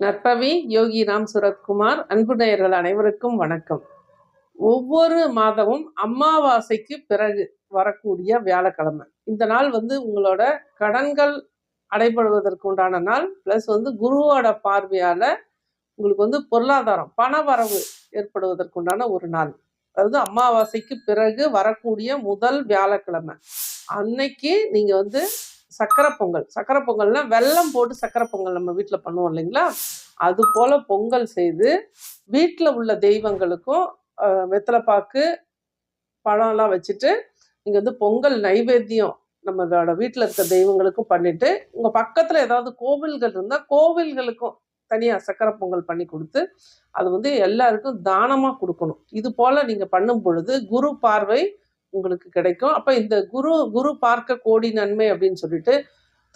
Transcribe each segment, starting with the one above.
நற்பவி யோகி ராம் சுரத்குமார் அன்பு நேயர்கள் அனைவருக்கும் வணக்கம். ஒவ்வொரு மாதமும் அமாவாசைக்கு பிறகு வரக்கூடிய வியாழக்கிழமை. இந்த நாள் வந்து உங்களோட கடன்கள் அடைபடுவதற்கு உண்டான நாள் ப்ளஸ் வந்து குருவோட பார்வையால் உங்களுக்கு வந்து பொருளாதாரம் பண வரவு ஏற்படுவதற்குண்டான ஒரு நாள். அதாவது அமாவாசைக்கு பிறகு வரக்கூடிய முதல் வியாழக்கிழமை. அன்னைக்கு நீங்கள் வந்து சக்கரை பொங்கல். சக்கரை பொங்கல்னா வெல்லம் போட்டு சக்கரை பொங்கல் நம்ம வீட்டில் பண்ணுவோம் இல்லைங்களா? அது போல் பொங்கல் செய்து வீட்டில் உள்ள தெய்வங்களுக்கும் வெத்தலைப்பாக்கு பழம்லாம் வச்சுட்டு நீங்கள் வந்து பொங்கல் நைவேத்தியம் நம்மளோட வீட்டில் இருக்க தெய்வங்களுக்கும் பண்ணிட்டு உங்கள் பக்கத்தில் ஏதாவது கோவில்கள் இருந்தால் கோவில்களுக்கும் தனியாக சக்கரை பொங்கல் பண்ணி கொடுத்து அது வந்து எல்லாருக்கும் தானமாக கொடுக்கணும். இது போல் நீங்கள் பண்ணும் பொழுது குரு பார்வை உங்களுக்கு கிடைக்கும். அப்போ இந்த குரு குரு பார்க்க கோடி நன்மை அப்படின்னு சொல்லிட்டு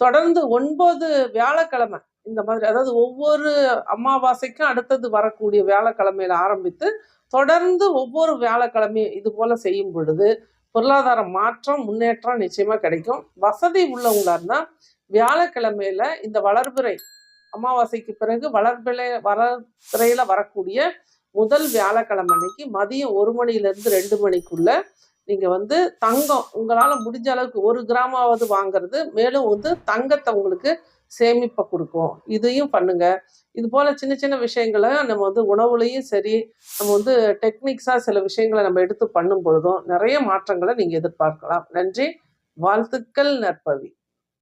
தொடர்ந்து ஒன்பது வியாழக்கிழமை இந்த மாதிரி அதாவது ஒவ்வொரு அமாவாசைக்கும் அடுத்தது வரக்கூடிய வியாழக்கிழமையில ஆரம்பித்து தொடர்ந்து ஒவ்வொரு வியாழக்கிழமையும் இது போல செய்யும் பொழுது பொருளாதார மாற்றம் முன்னேற்றம் நிச்சயமா கிடைக்கும். வசதி உள்ளவங்களா இருந்தா வியாழக்கிழமையில இந்த வளர்பிறை அமாவாசைக்கு பிறகு வளர்பிறை வளர்பிறையில வரக்கூடிய முதல் வியாழக்கிழமை அன்னைக்கு மதியம் ஒரு மணிலிருந்து ரெண்டு மணிக்குள்ள நீங்க வந்து தங்கம் உங்களால முடிஞ்ச அளவுக்கு ஒரு கிராமாவது வாங்குறது மேலும் வந்து தங்கத்தை உங்களுக்கு சேமிப்பை கொடுக்கும். இதையும் பண்ணுங்க. இது போல சின்ன சின்ன விஷயங்களை நம்ம வந்து உணவுலையும் சரி நம்ம வந்து டெக்னிக்ஸா சில விஷயங்களை நம்ம எடுத்து பண்ணும் பொழுதும் நிறைய மாற்றங்களை நீங்க எதிர்பார்க்கலாம். நன்றி. வாழ்த்துக்கள் நற்பவி.